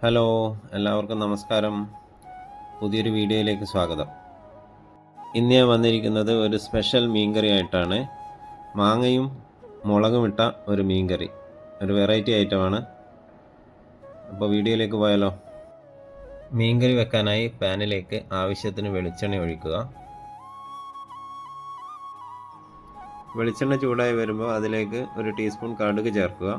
Hello എല്ലാവർക്കും നമസ്കാരം. പുതിയൊരു വീഡിയോയിലേക്ക് സ്വാഗതം. ഇന്ന് ഞാൻ വന്നിരിക്കുന്നത് ഒരു സ്പെഷ്യൽ മീൻകറി ആയിട്ടാണ്. മാങ്ങയും മുളകും ഇട്ട ഒരു മീൻകറി. ഒരു വെറൈറ്റി ഐറ്റമാണ് അപ്പോൾ വീഡിയോയിലേക്ക് പോയാലോ? മീൻകറി വെക്കാനായി പാനിലേക്ക് ആവശ്യത്തിന് വെളിച്ചെണ്ണ ഒഴിക്കുക. വെളിച്ചെണ്ണ ചൂടായി വരുമ്പോൾ അതിലേക്ക് ഒരു ടീസ്പൂൺ കടുക് ചേർക്കുക.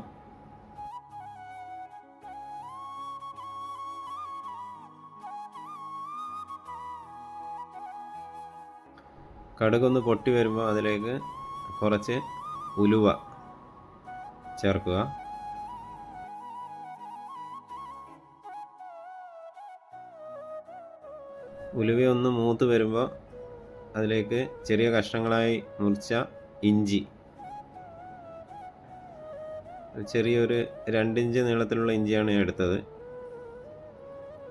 കടുകൊന്ന് പൊട്ടി വരുമ്പോൾ അതിലേക്ക് കുറച്ച് ഉലുവ ചേർക്കുക. ഉലുവ ഒന്ന് മൂത്ത് വരുമ്പോൾ അതിലേക്ക് ചെറിയ കഷ്ണങ്ങളായി മുറിച്ച ഇഞ്ചി. ചെറിയൊരു രണ്ടിഞ്ച് നീളത്തിലുള്ള ഇഞ്ചിയാണ് ഞാൻ എടുത്തത്.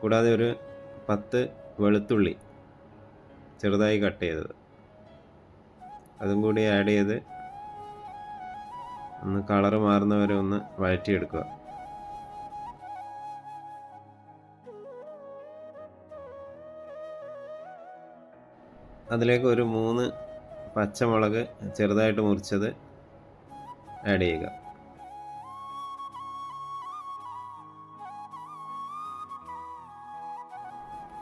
കൂടാതെ ഒരു പത്ത് വെളുത്തുള്ളി ചെറുതായി കട്ട് ചെയ്തത്. അതും കൂടി ആഡ് ചെയ്ത് ഒന്ന് കളറ് മാറുന്നവരെ ഒന്ന് വഴറ്റിയെടുക്കുക. അതിലേക്ക് ഒരു മൂന്ന് പച്ചമുളക് ചെറുതായിട്ട് മുറിച്ചത് ആഡ് ചെയ്യുക.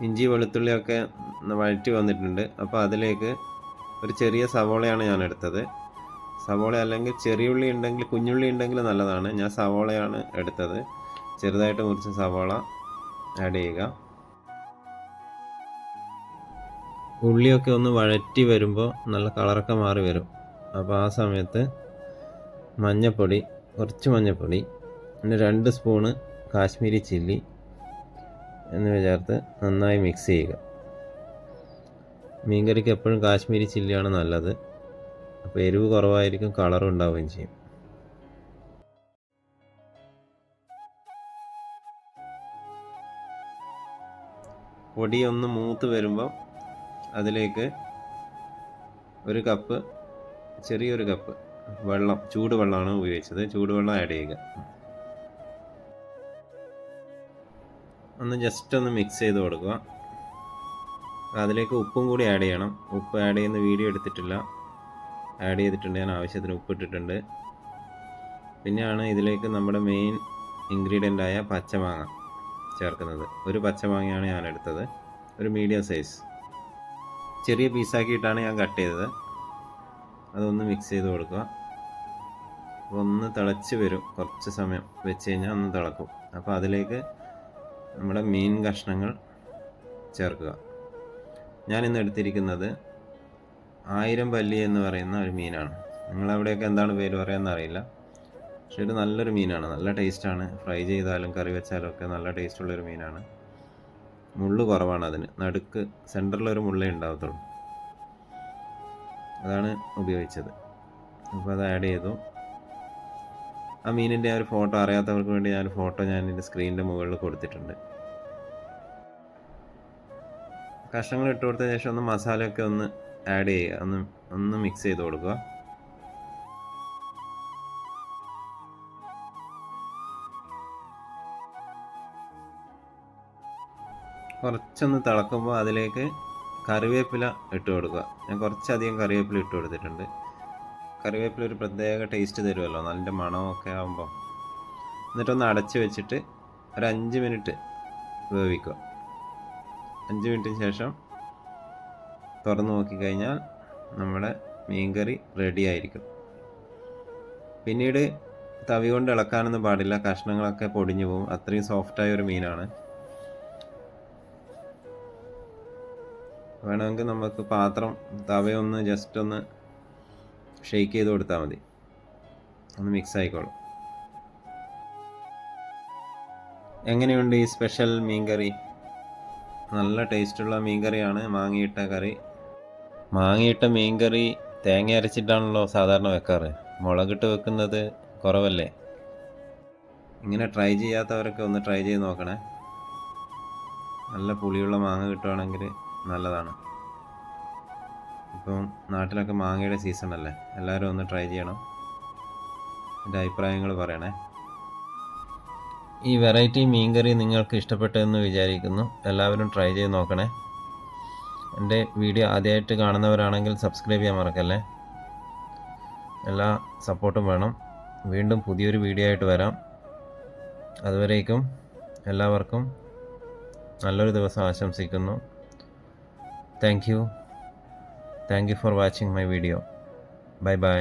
ഇഞ്ചി വെളുത്തുള്ളിയൊക്കെ വഴറ്റി വന്നിട്ടുണ്ട്. അപ്പോൾ അതിലേക്ക് ഒരു ചെറിയ സവോളയാണ് ഞാൻ എടുത്തത്. സവോള അല്ലെങ്കിൽ ചെറിയുള്ളി ഉണ്ടെങ്കിൽ കുഞ്ഞുള്ളി ഉണ്ടെങ്കിൽ നല്ലതാണ്. ഞാൻ സവോളയാണ് എടുത്തത്. ചെറുതായിട്ട് മുറിച്ച സവോള ആഡ് ചെയ്യുക. ഉള്ളിയൊക്കെ ഒന്ന് വഴറ്റി വരുമ്പോൾ നല്ല കളറൊക്കെ മാറി വരും. അപ്പോൾ ആ സമയത്ത് മഞ്ഞൾപ്പൊടി കുറച്ച് മഞ്ഞൾപ്പൊടി പിന്നെ രണ്ട് സ്പൂണ് കാശ്മീരി ചില്ലി എന്നിവ ചേർത്ത് നന്നായി മിക്സ് ചെയ്യുക. മീൻകറിക്ക് എപ്പോഴും കാശ്മീരി ചില്ലിയാണ് നല്ലത്. അപ്പോൾ എരിവ് കുറവായിരിക്കും കളറും ഉണ്ടാവുകയും ചെയ്യും. പൊടി ഒന്ന് മൂത്ത് വരുമ്പോൾ അതിലേക്ക് ഒരു കപ്പ് ചെറിയൊരു കപ്പ് വെള്ളം ചൂടുവെള്ളമാണ് ഉപയോഗിച്ചത്. ചൂടുവെള്ളം ആഡ് ചെയ്യുക. ഒന്ന് ജസ്റ്റ് ഒന്ന് മിക്സ് ചെയ്ത് കൊടുക്കുക. അതിലേക്ക് ഉപ്പും കൂടി ആഡ് ചെയ്യണം. ഉപ്പ് ആഡ് ചെയ്യുന്ന വീഡിയോ എടുത്തിട്ടില്ല. ആഡ് ചെയ്തിട്ടുണ്ട്. ഞാൻ ആവശ്യത്തിന് ഉപ്പ് ഇട്ടിട്ടുണ്ട്. പിന്നെയാണ് ഇതിലേക്ക് നമ്മുടെ മെയിൻ ഇൻഗ്രീഡിയന്റായ പച്ചമാങ്ങ ചേർക്കുന്നത്. ഒരു പച്ചമാങ്ങയാണ് ഞാൻ എടുത്തത്. ഒരു മീഡിയം സൈസ് ചെറിയ പീസാക്കിയിട്ടാണ് ഞാൻ കട്ട് ചെയ്തത്. അതൊന്ന് മിക്സ് ചെയ്ത് കൊടുക്കുക. ഒന്ന് തിളച്ച് വരും. കുറച്ച് സമയം വെച്ച് കഴിഞ്ഞാൽ ഒന്ന് തിളക്കും. അപ്പോൾ അതിലേക്ക് നമ്മുടെ മീൻ കഷ്ണങ്ങൾ ചേർക്കുക. ഞാനിന്ന് എടുത്തിരിക്കുന്നത് ആയിരം പല്ലി എന്ന് പറയുന്ന ഒരു മീനാണ്. നിങ്ങൾ അവിടെയൊക്കെ എന്താണ് പേര് പറയാമെന്ന് അറിയില്ല. പക്ഷെ ഇത് നല്ലൊരു മീനാണ്. നല്ല ടേസ്റ്റാണ്. ഫ്രൈ ചെയ്താലും കറി വെച്ചാലും ഒക്കെ നല്ല ടേസ്റ്റുള്ളൊരു മീനാണ്. മുള്ള് കുറവാണ് അതിന്. നടുക്ക് സെന്ററിലൊരു മുള്ളേ ഉണ്ടാവത്തുള്ളൂ. അതാണ് ഉപയോഗിച്ചത്. അപ്പോൾ അത് ആഡ് ചെയ്തു. ആ മീനിന്റെ ആ ഒരു ഫോട്ടോ അറിയാത്തവർക്ക് വേണ്ടി ഞാൻ ഫോട്ടോ ഞാൻ എന്റെ സ്ക്രീനിന്റെ മുകളിൽ കൊടുത്തിട്ടുണ്ട്. കഷ്ണങ്ങൾ ഇട്ട് കൊടുത്ത ശേഷം ഒന്ന് മസാലയൊക്കെ ഒന്ന് ആഡ് ചെയ്യുക. ഒന്ന് ഒന്ന് മിക്സ് ചെയ്ത് കൊടുക്കുക. കുറച്ചൊന്ന് തിളക്കുമ്പോൾ അതിലേക്ക് കറിവേപ്പില ഇട്ട് കൊടുക്കുക. ഞാൻ കുറച്ചധികം കറിവേപ്പില ഇട്ട് കൊടുത്തിട്ടുണ്ട്. കറിവേപ്പില ഒരു പ്രത്യേക ടേസ്റ്റ് തരുമല്ലോ. നല്ല മണമൊക്കെ ആകുമ്പോൾ എന്നിട്ടൊന്ന് അടച്ച് വെച്ചിട്ട് ഒരു അഞ്ച് മിനിറ്റ് വേവിക്കുക. അഞ്ച് മിനിറ്റിന് ശേഷം തുറന്ന് നോക്കിക്കഴിഞ്ഞാൽ നമ്മുടെ മീൻകറി റെഡി ആയിരിക്കും. പിന്നീട് തവി കൊണ്ട് ഇളക്കാനൊന്നും പാടില്ല. കഷ്ണങ്ങളൊക്കെ പൊടിഞ്ഞു പോകും. അത്രയും സോഫ്റ്റായ ഒരു മീനാണ്. വേണമെങ്കിൽ നമുക്ക് പാത്രം തവയൊന്ന് ജസ്റ്റ് ഒന്ന് ഷെയ്ക്ക് ചെയ്ത് കൊടുത്താൽ മതി. ഒന്ന് മിക്സ് ആയിക്കോളും. എങ്ങനെയുണ്ട് ഈ സ്പെഷ്യൽ മീൻകറി? നല്ല ടേസ്റ്റുള്ള മീൻകറിയാണ് മാങ്ങയിട്ട കറി. മാങ്ങയിട്ട മീൻകറി തേങ്ങ അരച്ചിട്ടാണല്ലോ സാധാരണ വെക്കാറ്. മുളകിട്ട് വെക്കുന്നത് കുറവല്ലേ? ഇങ്ങനെ ട്രൈ ചെയ്യാത്തവരൊക്കെ ഒന്ന് ട്രൈ ചെയ്ത് നോക്കണേ. നല്ല പുളിയുള്ള മാങ്ങ കിട്ടുവാണെങ്കിൽ നല്ലതാണ്. ഇപ്പം നാട്ടിലൊക്കെ മാങ്ങയുടെ സീസൺ അല്ലേ എല്ലാവരും ഒന്ന് ട്രൈ ചെയ്യണം. എന്റെ അഭിപ്രായങ്ങൾ പറയണേ. ഈ വെറൈറ്റി മീൻകറി നിങ്ങൾക്ക് ഇഷ്ടപ്പെട്ടതെന്ന് വിചാരിക്കുന്നു. എല്ലാവരും ട്രൈ ചെയ്ത് നോക്കണേ. എന്റെ വീഡിയോ ആദ്യമായിട്ട് കാണുന്നവരാണെങ്കിൽ സബ്സ്ക്രൈബ് ചെയ്യാൻ മറക്കല്ലേ? എല്ലാ സപ്പോർട്ടും വേണം. വീണ്ടും പുതിയൊരു വീഡിയോ ആയിട്ട് വരാം. അതുവരേക്കും എല്ലാവർക്കും നല്ലൊരു ദിവസം ആശംസിക്കുന്നു. Thank you thank you for watching my video bye bye